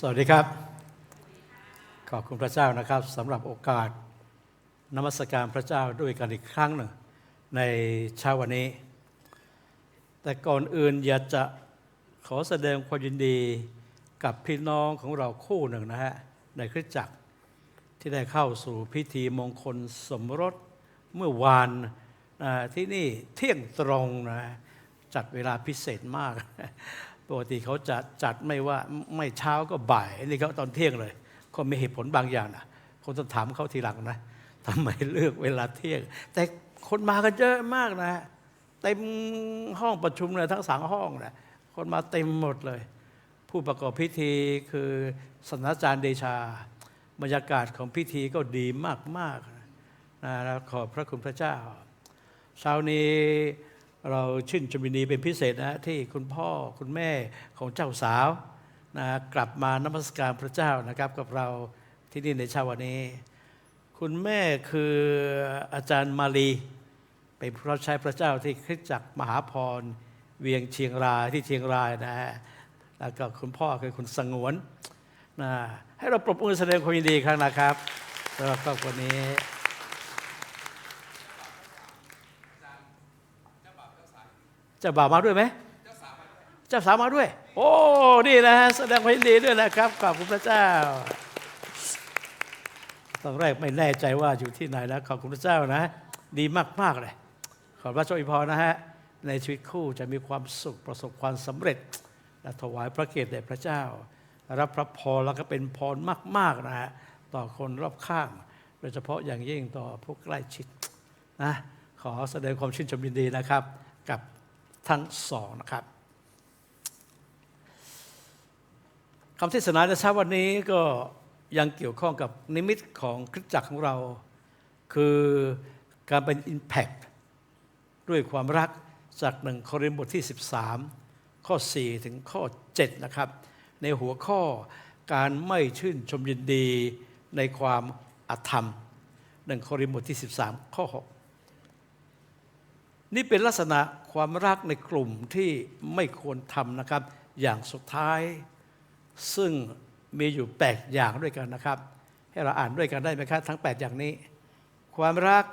สวัสดีครับ ขอบคุณพระเจ้านะครับสำหรับโอกาสนมัสการพระเจ้าด้วยกันอีกครั้งหนึ่งในเช้าวันนี้ แต่ก่อนอื่นอยากจะขอแสดงความยินดีกับพี่น้องของเราคู่หนึ่งนะฮะในคริสตจักรที่ได้เข้าสู่พิธีมงคลสมรสเมื่อวานที่นี่เที่ยงตรงนะจัดเวลาพิเศษมาก ปกติเขาจะจัดไม่ว่าไม่เช้าก็บ่ายนี่เขาตอนเที่ยงเลยเขามีเหตุผลบางอย่างนะคนต้องถามเขาทีหลังนะทำไมเลือกเวลาเที่ยง แต่คนมากันเยอะมากนะเต็มห้องประชุมเลยทั้งสามห้องนะคนมาเต็มหมดเลย ผู้ประกอบพิธีคือศาสนาจารย์เดชา บรรยากาศของพิธีก็ดีมากๆนะแล้วขอบพระคุณพระเจ้าเช้านี้ เราชื่นชมยินดีเป็นพิเศษนะที่คุณพ่อคุณแม่ของเจ้าสาวนะกลับมานมัสการพระเจ้านะครับกับเราที่นี่ในเช้าวันนี้ คุณแม่คืออาจารย์มาลีเป็นผู้รับใช้พระเจ้าที่คริสตจักรมหาพรเวียงเชียงรายที่เชียงรายนะฮะแล้วก็คุณพ่อคือคุณสงวนนะให้เราปรบมือแสดงความยินดีครั้งนะครับสำหรับครอบครัวนี้ เจ้าบ่าวมาด้วยไหมเจ้าสาวมาด้วย โอ้ นี่นะฮะแสดงความยินดีด้วยนะครับ ขอบคุณพระเจ้า ตอนแรกไม่แน่ใจว่าอยู่ที่ไหนแล้วขอบคุณพระเจ้านะ ดีมากๆเลย ขอพระเจ้าอวยพรนะฮะ ในชีวิตคู่จะมีความสุขประสบความสำเร็จ และถวายพระเกียรติแด่พระเจ้า รับพระพรแล้วก็เป็นพรมากๆนะฮะ ต่อคนรอบข้าง โดยเฉพาะอย่างยิ่งต่อผู้ใกล้ชิดนะ ขอแสดงความชื่นชมยินดีนะครับ กับ ทั้งสองนะครับคำเทศนาในเช้าวันนี้ก็ยังเกี่ยวข้องกับนิมิตของคริสตจักรของเรา คือการเป็น Impact ด้วยความรักจากหนึ่งโครินธ์บทที่ 13 ข้อ 4 ถึงข้อ 7 นะครับ ในหัวข้อการไม่ชื่นชมยินดีในความอาธรรมหนึ่งโครินธ์บทที่ 13 ข้อ 6 นี่เป็นลักษณะความรักในกลุ่มที่ไม่ควรทำนะครับ อย่างสุดท้าย ซึ่งมีอยู่แปดอย่างด้วยกันนะครับ ให้เราอ่านด้วยกันได้ไหมครับทั้ง 8 อย่างนี้ ความรัก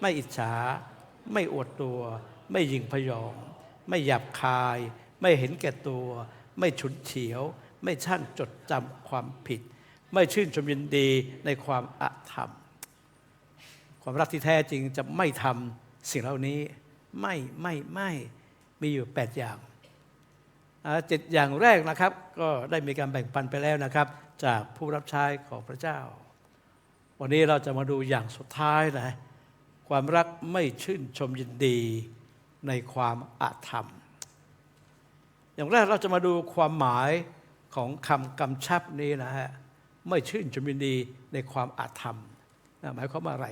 ไม่อิจฉา ไม่อวดตัว ไม่ยิงพยอง ไม่หยาบคาย ไม่เห็นแก่ตัว ไม่ฉุนเฉียว ไม่ช่างจดจำความผิด ไม่ชื่นชมยินดีในความอาธรรม ความรักที่แท้จริงจะไม่ทำสิ่งเหล่านี้ ไม่ไม่ไม่มีอยู่ 8 อย่างเจ็ดอย่างแรกนะครับ ก็ได้มีการแบ่งปันไปแล้วนะครับ จากผู้รับใช้ของพระเจ้า วันนี้เราจะมาดูอย่างสุดท้ายนะความรักไม่ชื่นชมยินดีในความอาธรรม อย่างแรกเราจะมาดูความหมายของคำกำชับนี้นะฮะไม่ชื่นชมยินดีในความอาธรรมหมายความว่าอะไร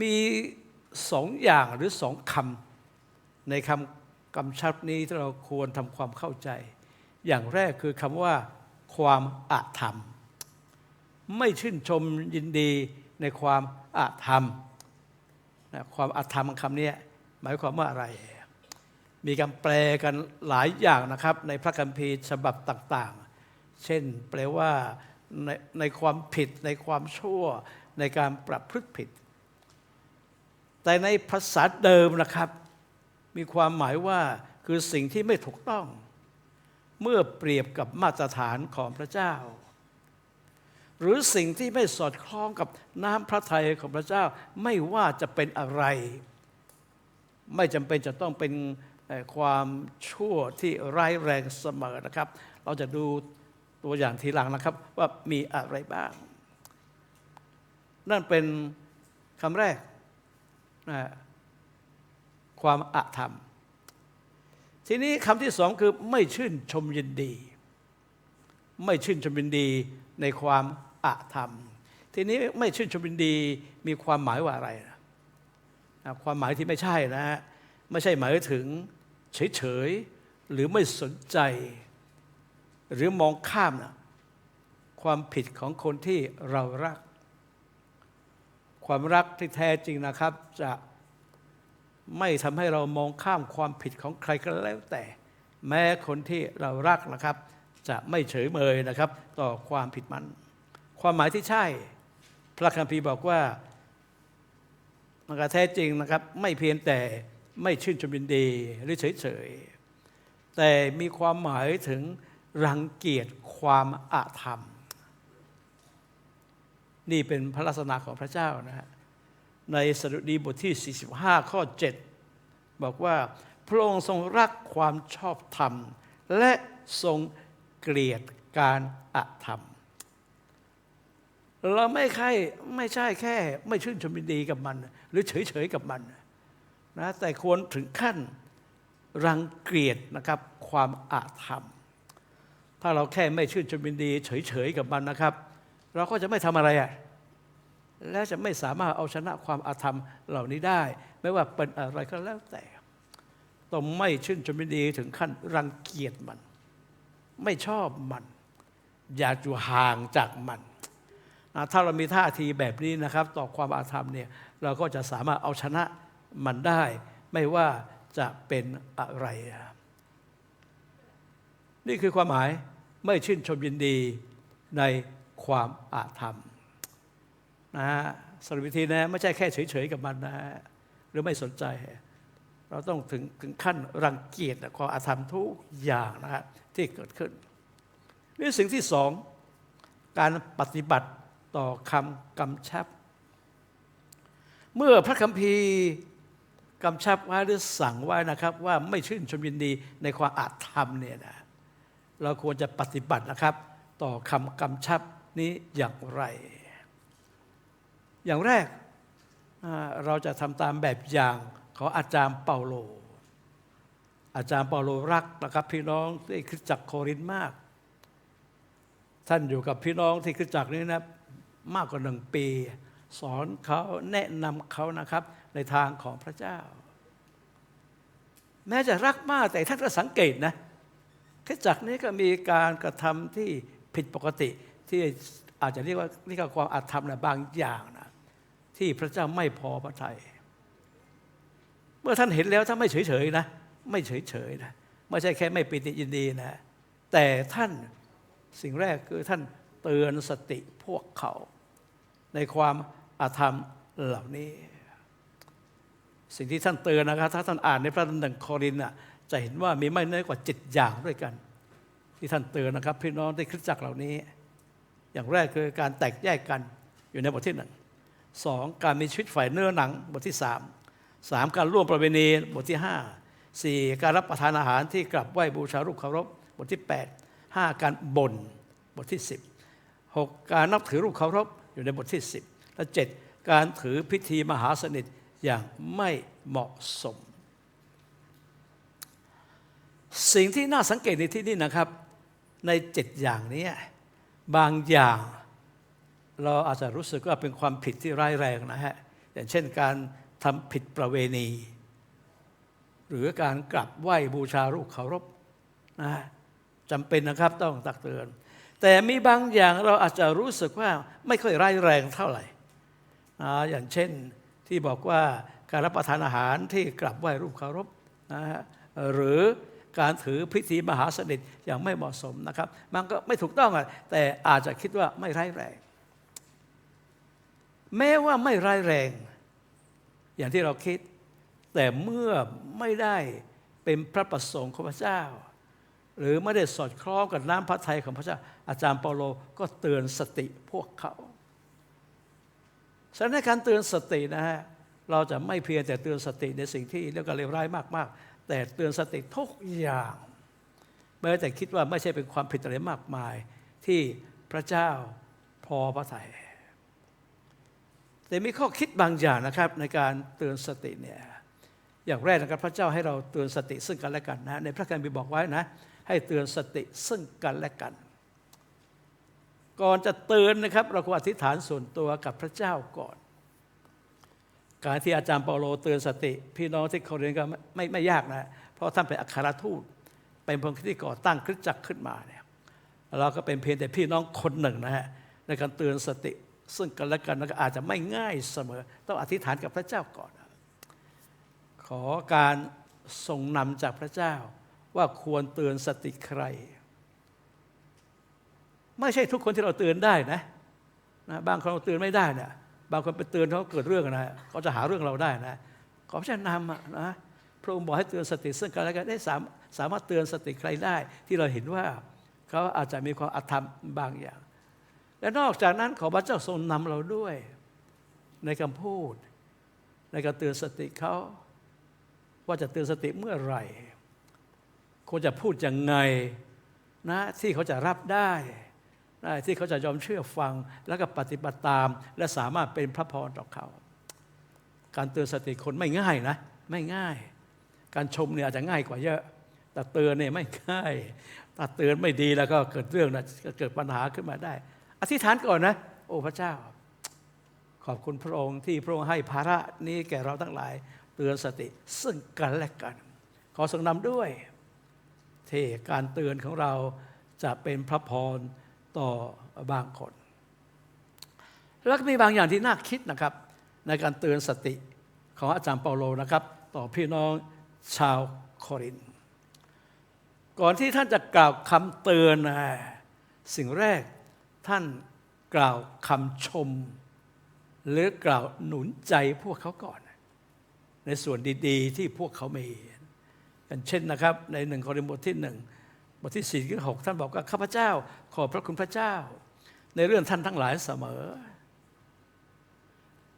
มี สองอย่างหรือสองคำในคำกำชับนี้ที่เราควรทำความเข้าใจ อย่างแรกคือคำว่า ความอาธรรม ไม่ชื่นชมยินดีในความอาธรรมนะความอาธรรมคำนี้หมายความว่าอะไร มีการแปลกันหลายอย่างนะครับ ในพระคัมภีร์ฉบับต่าง ๆ เช่น แปลว่าในในความผิดในความชั่วในการประพฤติผิด แต่ในภาษาเดิมนะครับ มีความหมายว่าคือสิ่งที่ไม่ถูกต้อง เมื่อเปรียบกับมาตรฐานของพระเจ้า หรือสิ่งที่ไม่สอดคล้องกับน้ำพระทัยของพระเจ้า ไม่ว่าจะเป็นอะไร ไม่จำเป็นจะต้องเป็นความชั่วที่ร้ายแรงเสมอนะครับ เราจะดูตัวอย่างทีหลังนะครับว่ามีอะไรบ้าง นั่นเป็นคำแรก ความอาธรรม ทีนี้คำที่สองคือไม่ชื่นชมยินดี ไม่ชื่นชมยินดีในความอาธรรม ทีนี้ไม่ชื่นชมยินดีมีความหมายว่าอะไรนะความหมายที่ไม่ใช่นะฮะไม่ใช่หมายถึงเฉยๆหรือไม่สนใจ หรือมองข้ามนะความผิดของคนที่เรารัก ความรักที่แท้จริงนะครับ จะไม่ทำให้เรามองข้ามความผิดของใครก็แล้วแต่ แม้คนที่เรารักนะครับ จะไม่เฉยเมยนะครับ ต่อความผิดมัน ความหมายที่ใช่ พระคัมภีร์บอกว่ามันก็แท้จริงนะครับ ไม่เพียงแต่ไม่ชื่นชมยินดีหรือเฉยๆแต่มีความหมายถึงรังเกียจความอาธรรม นี่เป็นพระลักษณะของพระเจ้านะฮะในสดุดีบทที่ 45 ข้อ 7 บอกว่า พระองค์ทรงรักความชอบธรรม และทรงเกลียดการอาธรรม เราไม่ใช่ไม่ใช่แค่ไม่ชื่นชมินดีกับมัน หรือเฉยๆกับมันนะแต่ควรถึงขั้นรังเกียจนะครับความอาธรรม ถ้าเราแค่ไม่ชื่นชมินดีเฉยๆกับมันนะครับ เราก็จะไม่ทำอะไรอะ่ะและจะไม่สามารถเอาชนะความอาธรรมเหล่านี้ได้ ไม่ว่าเป็นอะไรก็แล้วแต่ต้องไม่ชื่นชมยินดีถึงขั้นรังเกียจมัน ไม่ชอบมัน อยากอยู่ห่างจากมันนะถ้าเรามีท่าทีแบบนี้นะครับ ต่อความอาธรรมเนี่ยเราก็จะสามารถเอาชนะมันได้ ไม่ว่าจะเป็นอะไร นี่คือความหมายไม่ชื่นชมยินดีใน ความอาธรรมนะฮะสรุปวิธีนะไม่ใช่แค่เฉยๆกับมันนะฮะหรือไม่สนใจ เราต้องถึงถึงขั้นรังเกียจความอาธรรมทุกอย่างนะฮะที่เกิดขึ้นนี่สิ่งที่สองการปฏิบัติต่อคำกำชับ เมื่อพระคัมภีร์กำชับไว้หรือสั่งไว้นะครับ ว่าไม่ชื่นชมยินดีในความอาธรรมเนี่ยนะเราควรจะปฏิบัตินะครับ ต่อคำกำชับ นี้อย่างไร อย่างแรกเราจะทำตามแบบอย่างของอาจารย์เปาโล อาจารย์เปาโลรักนะครับพี่น้องที่คริสตจักรโครินมาก ท่านอยู่กับพี่น้องที่คริสตจักรนี้นะมากกว่าหนึ่งปี สอนเขาแนะนำเขานะครับในทางของพระเจ้า แม้จะรักมากแต่ท่านก็สังเกตนะคริสตจักรนี้ก็มีการกระทำที่ผิดปกติ ที่อาจจะเรียกว่าเรียกว่าความอาธรรมนะบางอย่างนะที่พระเจ้าไม่พอพระทยัยเมื่อท่านเห็นแล้วท่านไม่เฉยๆนะ ไม่เฉยๆนะไม่ใช่แค่ไม่ปิติยินดีนะ แต่ท่านสิ่งแรกคือท่านเตือนสติพวกเขา ในความอาธรรมเหล่านี้ สิ่งที่ท่านเตือนนะครับ ถ้าท่านอ่านในพระธรรมโครินธ์จะเห็นว่ามีไม่น้อยกว่าเจ็ดอย่างด้วยกัน ที่ท่านเตือนนะครับ พี่น้องในคริสตจักรเหล่านี้ อย่างแรกคือการแตกแยกกันอยู่ในบทที่หนึ่งสองการมีชีวิตฝ่ายเนื้อหนังบทที่สามสามการร่วมประเวณีบทที่ห้าสี่การรับประทานอาหารที่กลับไหว้บูชารูปเคารพบทที่แปดห้าการบ่นบทที่สิบหกการนับถือรูปเคารพอยู่ในบทที่สิบและเจ็ดการถือพิธีมหาสนิทอย่างไม่เหมาะสม สิ่งที่น่าสังเกตในที่นี้นะครับ ในเจ็ดอย่างนี้ บางอย่างเราอาจจะรู้สึกว่าเป็นความผิดที่ร้ายแรงนะฮะ อย่างเช่นการทำผิดประเวณี หรือการกลับไหว้บูชารูปเคารพนะจำเป็นนะครับต้องตักเตือน แต่มีบางอย่างเราอาจจะรู้สึกว่าไม่ค่อยร้ายแรงเท่าไหร่นะอย่างเช่นที่บอกว่าการรับประทานอาหารที่กลับไหว้รูปเคารพนะฮะหรือ การถือพิธีมหาสนิทอย่างไม่เหมาะสมนะครับ มันก็ไม่ถูกต้องอะแต่อาจจะคิดว่าไม่ร้ายแรง แม้ว่าไม่ร้ายแรง อย่างที่เราคิด แต่เมื่อไม่ได้เป็นพระประสงค์ของพระเจ้า หรือไม่ได้สอดคล้องกับน้ำพระทัยของพระเจ้า อาจารย์เปาโลก็เตือนสติพวกเขาฉะนั้นการเตือนสตินะฮะเราจะไม่เพียงแต่เตือนสติในสิ่งที่เรียกว่าเลวร้ายมาก ๆ แต่เตือนสติทุกอย่างแม้แต่คิดว่าไม่ใช่เป็นความผิดอะไรมากมาย ที่พระเจ้าพอพระทัยแต่มีข้อคิดบางอย่างนะครับ ในการเตือนสติเนี่ยอย่างแรกนะครับพระเจ้าให้เราเตือนสติซึ่งกันและกันนะในพระคัมภีร์บอกไว้นะ ให้เตือนสติซึ่งกันและกัน ก่อนจะเตือนนะครับ เราควรอธิษฐานส่วนตัวกับพระเจ้าก่อน การที่อาจารย์เปาโลเตือนสติ พี่น้องที่เขาเรียนก็ไม่ไม่ยากนะ เพราะท่านเป็นอัครทูต เป็นพงที่ก่อตั้งคริสตจักรขึ้นมาเนี่ยเราก็เป็นเพียงแต่พี่น้องคนหนึ่งนะฮะในการเตือนสติ ซึ่งกันและกันก็อาจจะไม่ง่ายเสมอ ต้องอธิษฐานกับพระเจ้าก่อน ขอการทรงนำจากพระเจ้าว่าควรเตือนสติใคร ไม่ใช่ทุกคนที่เราเตือนได้นะนะบางคนเราเตือนไม่ได้เนี่ย บางคนไปเตือนเขาเกิดเรื่องนะเขาจะหาเรื่องเราได้นะขอพระเจ้านำนะพระองค์บอกให้เตือนสติซึ่งกันและกันได้สามสามารถเตือนสติใครได้ ที่เราเห็นว่าเขาอาจจะมีความอาธรรมบางอย่าง และนอกจากนั้นขอพระเจ้าทรงนำเราด้วย ในคำพูด ในการเตือนสติเขาว่าจะเตือนสติเมื่อไหร่ควรจะพูดยังไงนะที่เขาจะรับได้ ที่เขาจะยอมเชื่อฟังแล้วก็ปฏิบัติตาม และสามารถเป็นพระพรต่อเขา การเตือนสติคนไม่ง่ายนะ ไม่ง่าย การชมเนี่ยอาจจะง่ายกว่าเยอะ แต่เตือนเนี่ยไม่ง่ายถ้าเตือนไม่ดีแล้วก็เกิดเรื่องนะเกิดปัญหาขึ้นมาได้ อธิษฐานก่อนนะ โอ้พระเจ้า ขอบคุณพระองค์ที่พระองค์ให้ภาระนี้แก่เราทั้งหลาย เตือนสติซึ่งกันและกัน ขอทรงนำด้วยเทการเตือนของเราจะเป็นพระพร ต่อบางคน แล้วก็มีบางอย่างที่น่าคิดนะครับ ในการเตือนสติของอาจารย์เปาโลนะครับ ต่อพี่น้องชาวโคริน ก่อนที่ท่านจะกล่าวคำเตือนนะสิ่งแรกท่านกล่าวคำชม หรือกล่าวหนุนใจพวกเขาก่อน ในส่วนดี ๆ ที่พวกเขามีอย่างเช่นนะครับ ในหนึ่งโครินธ์บทที่หนึ่ง บทที่สี่ถึงหกท่านบอกว่าข้าพเจ้า ขอบพระคุณพระเจ้า ในเรื่องท่านทั้งหลายเสมอ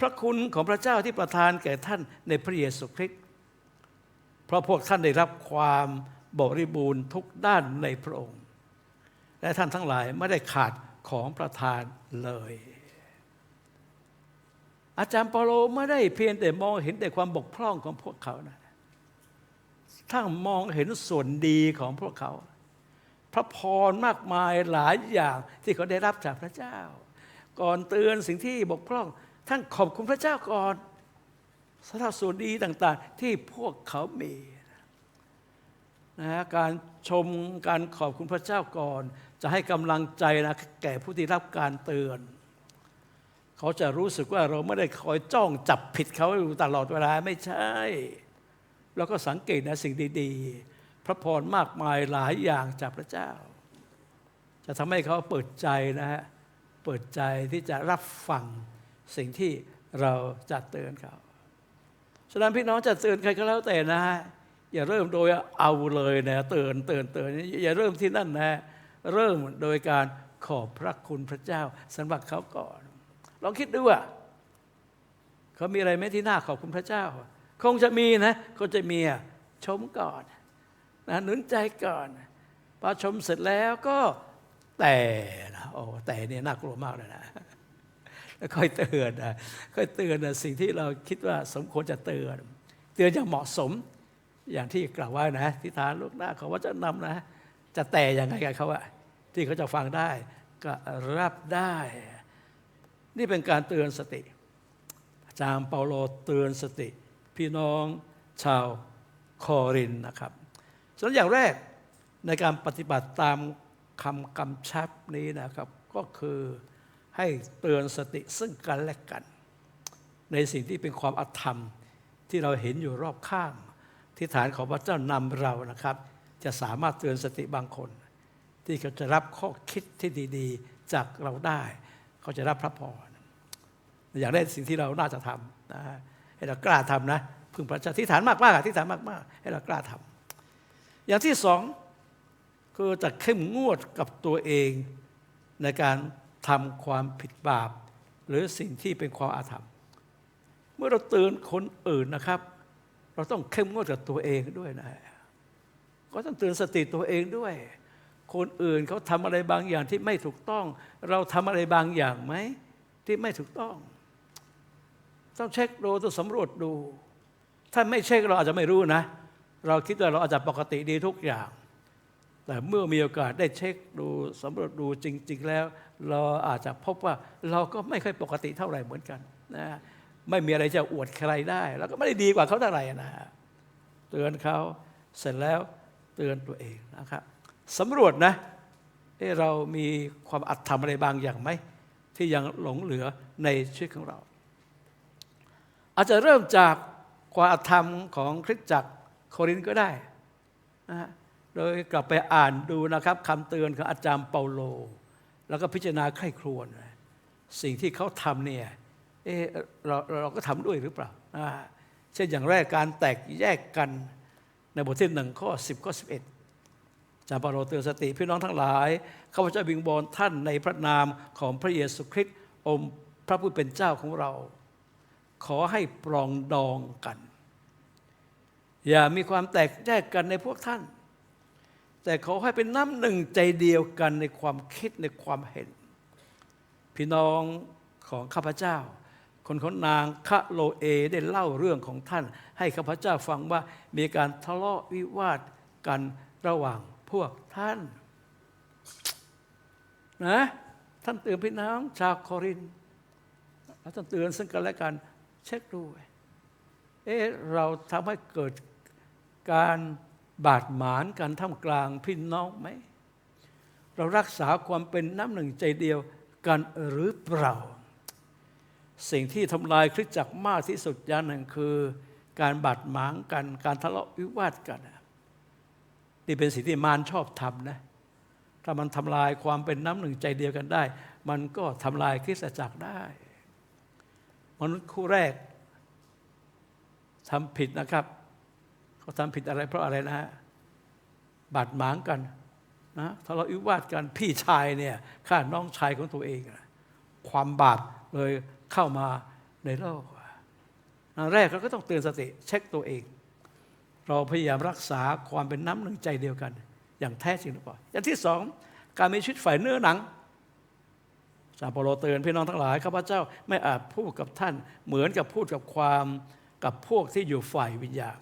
พระคุณของพระเจ้าที่ประทานแก่ท่านในพระเยซูคริสต์เพราะพวกท่านได้รับความบริบูรณ์ทุกด้านในพระองค์ และท่านทั้งหลายไม่ได้ขาดของประทานเลย อาจารย์เปาโลไม่ได้เพียงแต่มองเห็นแต่ความบกพร่องของพวกเขานะถ้ามองเห็นส่วนดีของพวกเขา ระพรมากมายหลายอย่างที่เขาได้รับจากพระเจ้า ก่อนเตือนสิ่งที่บกพร่อง ท่านขอบคุณพระเจ้าก่อนสารส่วนดีต่างๆ ที่พวกเขามีนะการชมการขอบคุณพระเจ้าก่อน จะให้กำลังใจนะแก่ผู้ที่รับการเตือน เขาจะรู้สึกว่าเราไม่ได้คอยจ้องจับผิดเขาอยู่ตลอดเวลาไม่ใช่ แล้วก็สังเกตนะสิ่งดี ๆ พระพรมากมายหลายอย่างจากพระเจ้า จะทำให้เขาเปิดใจนะฮะเปิดใจที่จะรับฟังสิ่งที่เราจะเตือนเขาฉะนั้นพี่น้องจะเตือนใครก็แล้วแต่นะฮะอย่าเริ่มโดยเอาเลยนะเตือนเตือนเตือนอย่าเริ่มที่นั่นนะ เริ่มโดยการขอบพระคุณพระเจ้าสำหรับเขาก่อน ลองคิดดูว่าเขามีอะไรไหมที่น่าขอบคุณพระเจ้า คงจะมีนะคงจะมีชมก่อน นะหนุนใจก่อนพอชมเสร็จแล้วก็แต่นะโอ้แต่เนี่ยน่ากลัวมากเลยนะแล้วค่อยเตือนนะค่อยเตือนนะสิ่งที่เราคิดว่าสมควรจะเตือน เตือนอย่างเหมาะสมอย่างที่กล่าวไว้นะทิฏฐานลูกหน้าเขาว่าจะนำนะ จะแต่ยังไงกันเขาอะที่เขาจะฟังได้ก็รับได้ นี่เป็นการเตือนสติอาจารย์เปาโลเตือนสติ พี่น้องชาวคอรินนะครับ ส่วนอย่างแรกในการปฏิบัติตามคำกำชับนี้นะครับ ก็คือให้เตือนสติซึ่งกันและกัน ในสิ่งที่เป็นความอธรรมที่เราเห็นอยู่รอบข้าง ที่ฐานของพระเจ้านำเรานะครับ จะสามารถเตือนสติบางคน ที่เขาจะรับข้อคิดที่ดีๆ จากเราได้ เขาจะรับพระพรอย่างได้สิ่งที่เราน่าจะทำนะให้เรากล้าทำนะ พึงพระเจ้าที่ฐานมากมากที่ฐานมากมากให้เรากล้าทำ อย่างที่สองคือจะเข้มงวดกับตัวเองในการทำความผิดบาป หรือสิ่งที่เป็นความอาธรรม เมื่อเราเตือนคนอื่นนะครับ เราต้องเข้มงวดกับตัวเองด้วยนะก็ต้องเตือนสติตัวเองด้วย คนอื่นเขาทำอะไรบางอย่างที่ไม่ถูกต้อง เราทำอะไรบางอย่างไหมที่ไม่ถูกต้อง ต้องเช็คดูต้องสำรวจดู ถ้าไม่เช็คเราอาจจะไม่รู้นะ เราคิดว่าเราอาจจะปกติดีทุกอย่าง แต่เมื่อมีโอกาสได้เช็คดูสำรวจดูจริง ๆ แล้ว เราอาจจะพบว่าเราก็ไม่ค่อยปกติเท่าไหร่เหมือนกันนะไม่มีอะไรจะอวดใครได้ แล้วก็ไม่ได้ดีกว่าเขาเท่าไหร่นะเตือนเขาเสร็จแล้วเตือนตัวเองนะครับสำรวจนะเรามีความอัตธรรมอะไรบางอย่างไหมที่ยังหลงเหลือในชีวิตของเรา อาจจะเริ่มจากความอัตธรรมของคริสตจักร โครินก็ได้นะโดยกลับไปอ่านดูนะครับคำเตือนของอาจารย์เปาโล แล้วก็พิจารณาใคร่ครวญสิ่งที่เขาทำเนี่ยเออเราเราก็ทำด้วยหรือเปล่าเช่นอย่างแรกการแตกแยกกันในบทที่หนึ่งข้อ10ข้อ11จาปาโลเตือนสติพี่น้องทั้งหลายข้าพเจ้าบิงบอลท่านในพระนามของพระเยซูคริสต์องค์พระผู้เป็นเจ้าของเรา ขอให้ปรองดองกัน อย่ามีความแตกแยกกันในพวกท่าน แต่ขอให้เป็นน้ำหนึ่งใจเดียวกันในความคิดในความเห็น พี่น้องของข้าพเจ้า คนของนางคะโลเอได้เล่าเรื่องของท่าน ให้ข้าพเจ้าฟังว่ามีการทะเลาะวิวาทกันระหว่างพวกท่านนะท่านเตือนพี่น้องชาวโครินแล้วท่านเตือนซึ่งกันและกัน เช็คดูเอ๊ะเราทำให้เกิด การบาดหมางกันท่ามกลางพี่น้องไหม เรารักษาความเป็นน้ำหนึ่งใจเดียวกันหรือเปล่า สิ่งที่ทำลายคริสตจักรมากที่สุดอย่างหนึ่งคือ การบาดหมางกันการทะเลาะวิวาทกันนี่เป็นสิ่งที่มารชอบทำนะถ้ามันทำลายความเป็นน้ำหนึ่งใจเดียวกันได้ มันก็ทำลายคริสตจักรได้ มนุษย์คู่แรกทำผิดนะครับ เขาทำผิดอะไรเพราะอะไรนะฮะบาดหมางกันนะทะเลาะวิวาทกันพี่ชายเนี่ยฆ่าน้องชายของตัวเอง ความบาปเลยเข้ามาในโลกอันแรกเราก็ต้องเตือนสติ เช็คตัวเอง เราพยายามรักษาความเป็นน้ำหนึ่งใจเดียวกัน อย่างแท้จริงหรือเปล่าอย่างที่สองการมีชีวิตฝ่ายเนื้อหนังซาโปโลเตือนพี่น้องทั้งหลายข้าพเจ้าไม่อาจพูดกับท่านเหมือนกับพูดกับความกับพวกที่อยู่ฝ่ายวิญญาณ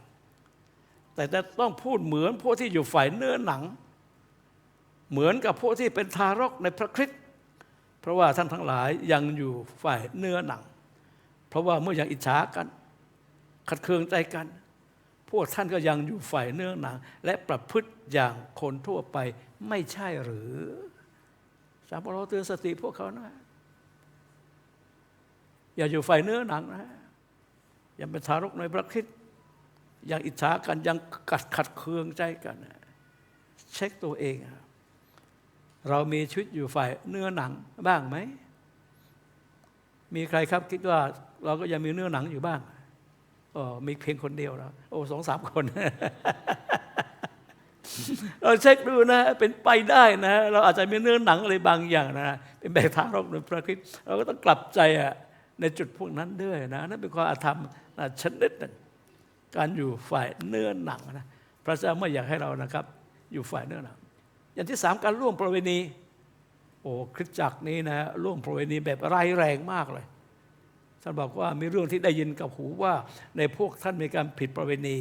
แต่จะต้องพูดเหมือนพวกที่อยู่ฝ่ายเนื้อหนัง เหมือนกับพวกที่เป็นทารกในพระคริสต์เพราะว่าท่านทั้งหลายยังอยู่ฝ่ายเนื้อหนัง เพราะว่าเมื่อยังอิจฉากัน ขัดเคืองใจกัน พวกท่านก็ยังอยู่ฝ่ายเนื้อหนัง และประพฤติอย่างคนทั่วไปไม่ใช่หรือสามปโลเตือนสติพวกเขานะ อย่าอยู่ฝ่ายเนื้อหนังนะยังเป็นทารกในพระคริสต์ ยังอิจฉากันยังกัดขัดเคืองใจกัน เช็คตัวเอง เรามีชีวิตอยู่ฝ่ายเนื้อหนังบ้างไหม มีใครครับคิดว่าเราก็ยังมีเนื้อหนังอยู่บ้างอ๋อมีเพียงคนเดียวแล้วโอ้สองสามคนเราเช็คดูนะ เป็นไปได้นะ เราอาจจะมีเนื้อหนังอะไรบางอย่างนะ เป็นแบบทารกในพระคริสต์เราก็ต้องกลับใจอะในจุดพวกนั้นด้วยนะนั่นเป็นความอาธรรมนะชนิดหนึ่ง การอยู่ฝ่ายเนื้อหนังนะพระเจ้าไม่อยากให้เรานะครับ อยู่ฝ่ายเนื้อหนัง อย่างที่สามการร่วมประเวณีโอ้คริสตจักรนี้นะร่วมประเวณีแบบร้ายแรงมากเลยท่านบอกว่ามีเรื่องที่ได้ยินกับหูว่าในพวกท่านมีการผิดประเวณี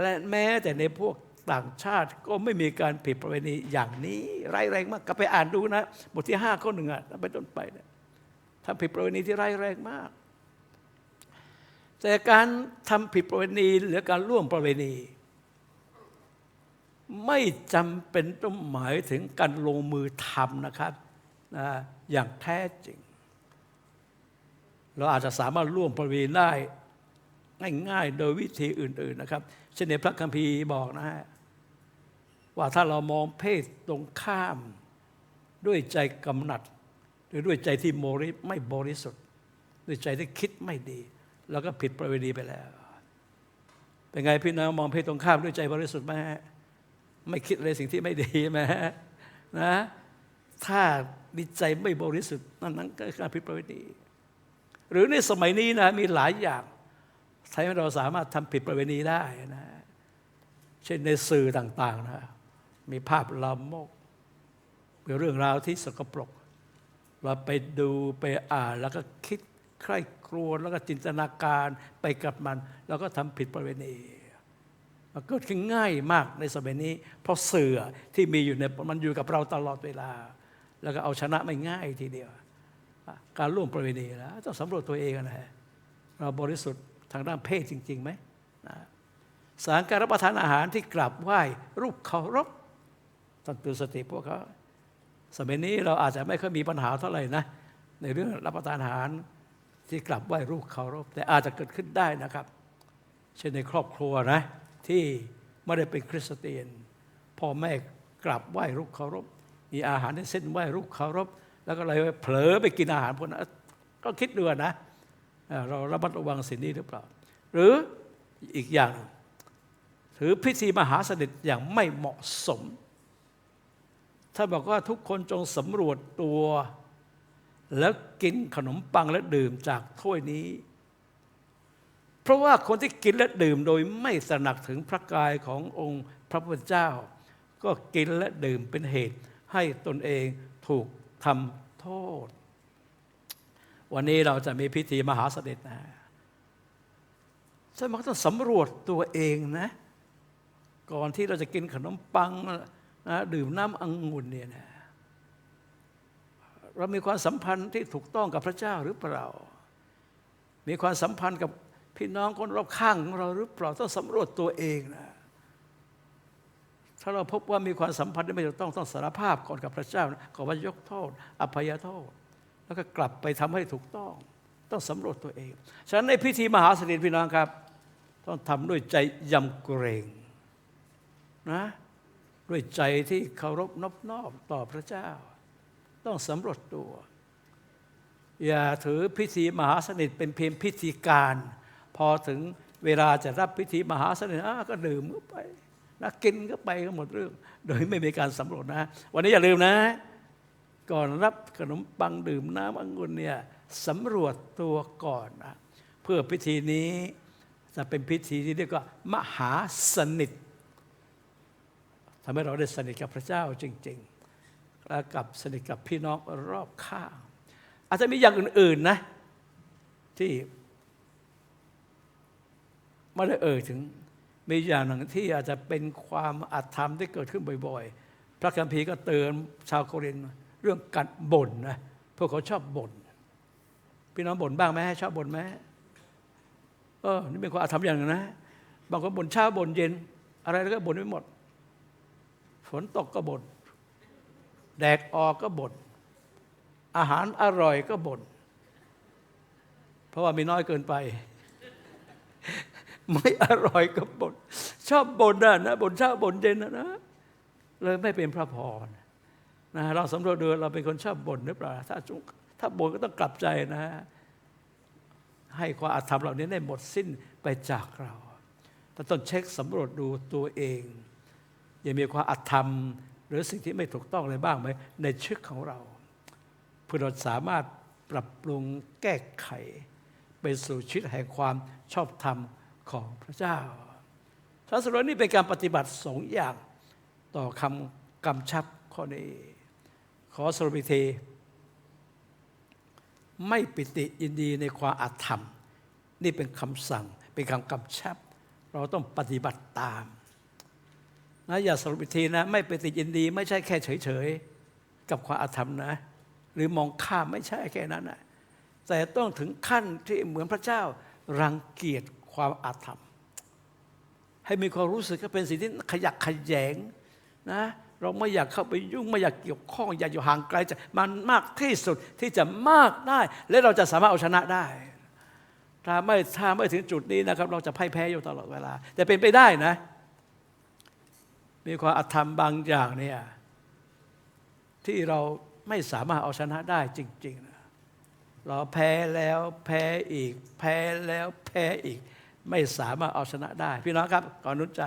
และแม้แต่ในพวกต่างชาติก็ไม่มีการผิดประเวณีอย่างนี้ร้ายแรงมากก็ไปอ่านดูนะ บทที่ห้าข้อหนึ่งอะไปต้นไปเนี่ยทำผิดประเวณีที่ร้ายแรงมาก แต่การทำผิดประเวณีหรือการร่วมประเวณี ไม่จำเป็นต้องหมายถึงการลงมือทำนะครับนะอย่างแท้จริง เราอาจจะสามารถร่วมประเวณีได้ง่ายๆ โดยวิธีอื่น ๆนะครับ เช่นในพระคัมภีร์บอกนะฮะว่าถ้าเรามองเพศตรงข้ามด้วยใจกำหนัด หรือด้วยใจที่โมริไม่บริสุทธิ์ ด้วยใจที่คิดไม่ดี เราก็ผิดประเวณีไปแล้ว เป็นไงพี่น้องมองเพศตรงข้ามด้วยใจบริสุทธิ์ไหมไม่คิดอะไรสิ่งที่ไม่ดีไหมนะถ้าดิใจไม่บริสุทธิ์นั่นนั้นก็การผิดประเวณีหรือในสมัยนี้นะมีหลายอย่างทำให้เราสามารถทำผิดประเวณีได้นะเช่นในสื่อต่างๆนะมีภาพลามกมีเรื่องราวที่สกปรก เราไปดูไปอ่านแล้วก็คิดใคร่ ครวญแล้วก็จินตนาการไปกับมัน แล้วก็ทำผิดประเวณีมันเกิดขึ้นง่ายมากในสมัยนี้ เพราะเสื่อที่มีอยู่ในมันอยู่กับเราตลอดเวลา แล้วก็เอาชนะไม่ง่ายทีเดียว การร่วมประเวณีแล้วต้องสำรวจตัวเองนะฮะเราบริสุทธิ์ทางด้านเพศจริงๆไหมนะสารการรับประทานอาหารที่กราบไหว้รูปเคารพต้องตือนสติพวกเขาสมัยนี้เราอาจจะไม่ค่อยมีปัญหาเท่าไหร่นะในเรื่องรับประทานอาหาร ที่กลับไหว้รูปเคารพแต่อาจจะเกิดขึ้นได้นะครับ เช่นในครอบครัวนะที่ไม่ได้เป็นคริสเตียนพ่อแม่กลับไหว้รูปเคารพมีอาหารในเส้นไหว้รูปเคารพ แล้วก็เลยเผลอไปกินอาหารพวกนั้นก็คิดดูนะ เราระมัดระวังสิ่งนี้หรือเปล่า หรืออีกอย่างหนึ่งถือพิธีมหาเสด็จอย่างไม่เหมาะสม ถ้าบอกว่าทุกคนจงสำรวจตัว แล้วกินขนมปังและดื่มจากถ้วยนี้ เพราะว่าคนที่กินและดื่มโดยไม่ตระหนักถึงพระกายขององค์พระพุทธเจ้า ก็กินและดื่มเป็นเหตุ ให้ตนเองถูกทำโทษ วันนี้เราจะมีพิธีมหาเสด็จนะฉะนันต้องสำรวจตัวเองนะ ก่อนที่เราจะกินขนมปังนะดื่มน้ำองุ่นเนี่ยนะ เรามีความสัมพันธ์ที่ถูกต้องกับพระเจ้าหรือเปล่า มีความสัมพันธ์กับพี่น้องคนรอบข้างของเราหรือเปล่าต้องสำรวจตัวเองนะถ้าเราพบว่ามีความสัมพันธ์ที่ไม่ถูกต้องต้องสารภาพก่อนกับพระเจ้าขอว่ายกโทษ อภัยโทษ แล้วก็กลับไปทำให้ถูกต้อง ต้องสำรวจตัวเอง ฉะนั้นในพิธีมหาสนิทพี่น้องครับ ต้องทำด้วยใจยำเกรงนะด้วยใจที่เคารพนอบนอบต่อพระเจ้า ต้องสำรวจตัว อย่าถือพิธีมหาสนิทเป็นเพียงพิธีการ พอถึงเวลาจะรับพิธีมหาสนิทก็ดื่มเข้าไปนะกินก็ไปก็หมดเรื่อง โดยไม่มีการสำรวจนะ วันนี้อย่าลืมนะ ก่อนรับขนมปังดื่มน้ำองุ่นเนี่ยสำรวจตัวก่อนนะเพื่อพิธีนี้จะเป็นพิธีที่เรียกว่ามหาสนิททำให้เราได้สนิทกับพระเจ้าจริง ๆ กับสนิทกับพี่น้องรอบข้างอาจจะมีอย่างอื่น ๆ นะ ที่ไม่ได้เอ่ยถึงมีอย่างหนึ่งที่อาจจะเป็นความอาธรรมที่เกิดขึ้นบ่อย ๆ พระคัมภีร์ก็เตือนชาวโครินเรื่องการบ่นนะพวกเขาชอบบ่นพี่น้องบ่นบ้างไหมชอบบ่นไหมเออนี่เป็นความอาธรรมอย่างนึงนะบางคนบ่นเช้าบ่นเย็น อะไรแล้วก็บ่นไม่หมด ฝนตกก็บ่น แดดออกก็บ่นอาหารอร่อยก็บ่นเพราะว่ามีน้อยเกินไป ไม่อร่อยก็บ่นชอบบ่นนะนะบ่นเช้าบ่นเย็นนะนะเลยไม่เป็นพระพรนะเราสำรวจดูเราเป็นคนชอบบ่นหรือเปล่าถ้าจุถ้าบ่นก็ต้องกลับใจนะ ให้ความอาธรรมเหล่านี้ได้หมดสิ้นไปจากเราแต่ต้องเช็คสำรวจดูตัวเอง อยังมีความอาธรรม หรือสิ่งที่ไม่ถูกต้องอะไรบ้างไหมในชีวิตของเราเพื่อเราสามารถปรับปรุงแก้ไข ไปสู่ชีวิตแห่งความชอบธรรมของพระเจ้าทั้งสรุปนี่เป็นการปฏิบัติสองอย่างต่อคำกำชับข้อนี้ ขอสรุปอีกทีไม่ปิติยินดีในความอาธรรม นี่เป็นคำสั่งเป็นคำกำชับ เราต้องปฏิบัติตาม นะอย่าสรุปอีกทีนะ ไม่ปิติยินดี ไม่ใช่แค่เฉยๆ กับความอาธรรมนะ หรือมองข้ามไม่ใช่แค่นั้นนะแต่ต้องถึงขั้นที่เหมือนพระเจ้ารังเกียจความอาธรรม ให้มีความรู้สึกว่าเป็นสิ่งที่ขยักขยแงนะเราไม่อยากเข้าไปยุ่งไม่อยากเกี่ยวข้องอยากอยู่ห่างไกลจากมันมากที่สุดที่จะมากได้ และเราจะสามารถเอาชนะได้ ถ้าไม่ถ้าไม่ถึงจุดนี้นะครับ เราจะพ่ายแพ้อยู่ตลอดเวลา แต่เป็นไปได้นะ มีความอธรรมบางอย่างเนี่ยที่เราไม่สามารถเอาชนะได้จริง ๆ เราแพ้แล้วแพ้อีก แพ้แล้วแพ้อีก ไม่สามารถเอาชนะได้ พี่น้องครับก่อนนุนใจ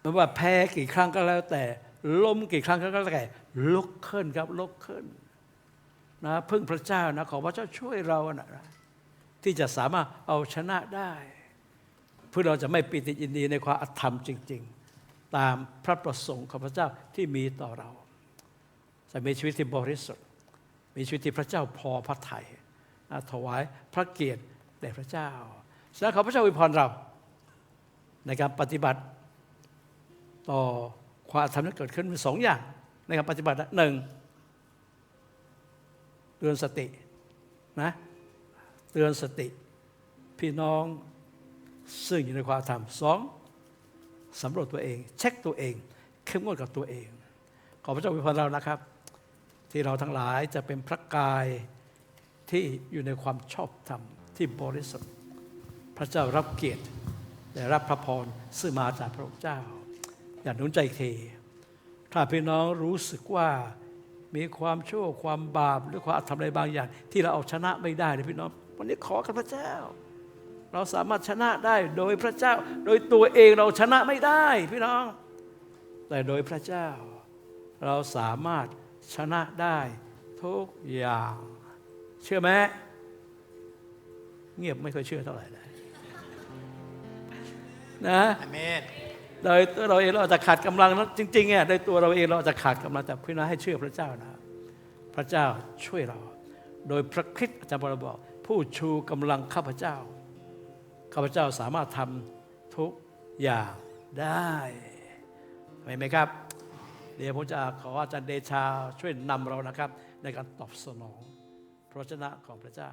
ไม่ว่าแพ้กี่ครั้งก็แล้วแต่ ล้มกี่ครั้งก็แล้วแต่ลุกขึ้นครับลุกขึ้นนะพึ่งพระเจ้านะขอพระเจ้าช่วยเรานะที่จะสามารถเอาชนะได้ เพื่อเราจะไม่ปิติยินดีในความอธรรมจริง ๆ ตามพระประสงค์ของพระเจ้าที่มีต่อเรา จะมีชีวิตที่บริสุทธิ์ มีชีวิตที่พระเจ้าพอพระทัยถวายพระเกียรติแด่พระเจ้าฉะนั้นขอพระเจ้าอวยพรเรา ในการปฏิบัติต่อความทำนั้นเกิดขึ้นมีสองอย่าง ในการปฏิบัติหนึ่งเตือนสตินะเตือนสติ พี่น้องซึ่งอยู่ในความธรรมสอง สำรวจตัวเอง เช็คตัวเอง เข้มงวดกับตัวเอง ขอพระเจ้าอวยพรเรานะครับ ที่เราทั้งหลายจะเป็นพระกายที่อยู่ในความชอบธรรมที่บริสุทธิ์พระเจ้ารับเกียรติและรับพระพรซึ่งมาจากพระองค์เจ้า อย่าหนุนใจอีกทีถ้าพี่น้องรู้สึกว่ามีความชั่วความบาปหรือความอธรรมอะไรบางอย่าง ที่เราเอาชนะไม่ได้เลยพี่น้อง วันนี้ขอกับพระเจ้า เราสามารถชนะได้โดยพระเจ้า โดยตัวเองเราชนะไม่ได้พี่น้อง แต่โดยพระเจ้า เราสามารถชนะได้ทุกอย่าง เชื่อไหมเงียบไม่ค่อยเชื่อเท่าไหร่เลยนะอาเมนโดยตัวเราเองเราอาจจะขาดกำลังนะจริงๆเนี่ยโดยตัวเราเองเราอาจจะขาดกำลังแต่พี่น้องให้เชื่อพระเจ้านะ พระเจ้าช่วยเรา โดยพระคริสต์อาจารย์บอลบอกผู้ชูกำลังข้าพเจ้า ข้าพเจ้าสามารถทำทุกอย่างได้เห็นไหมครับ เดี๋ยวผมจะขออาจารย์เดชาช่วยนำเรานะครับ ในการตอบสนองพระชนะของพระเจ้า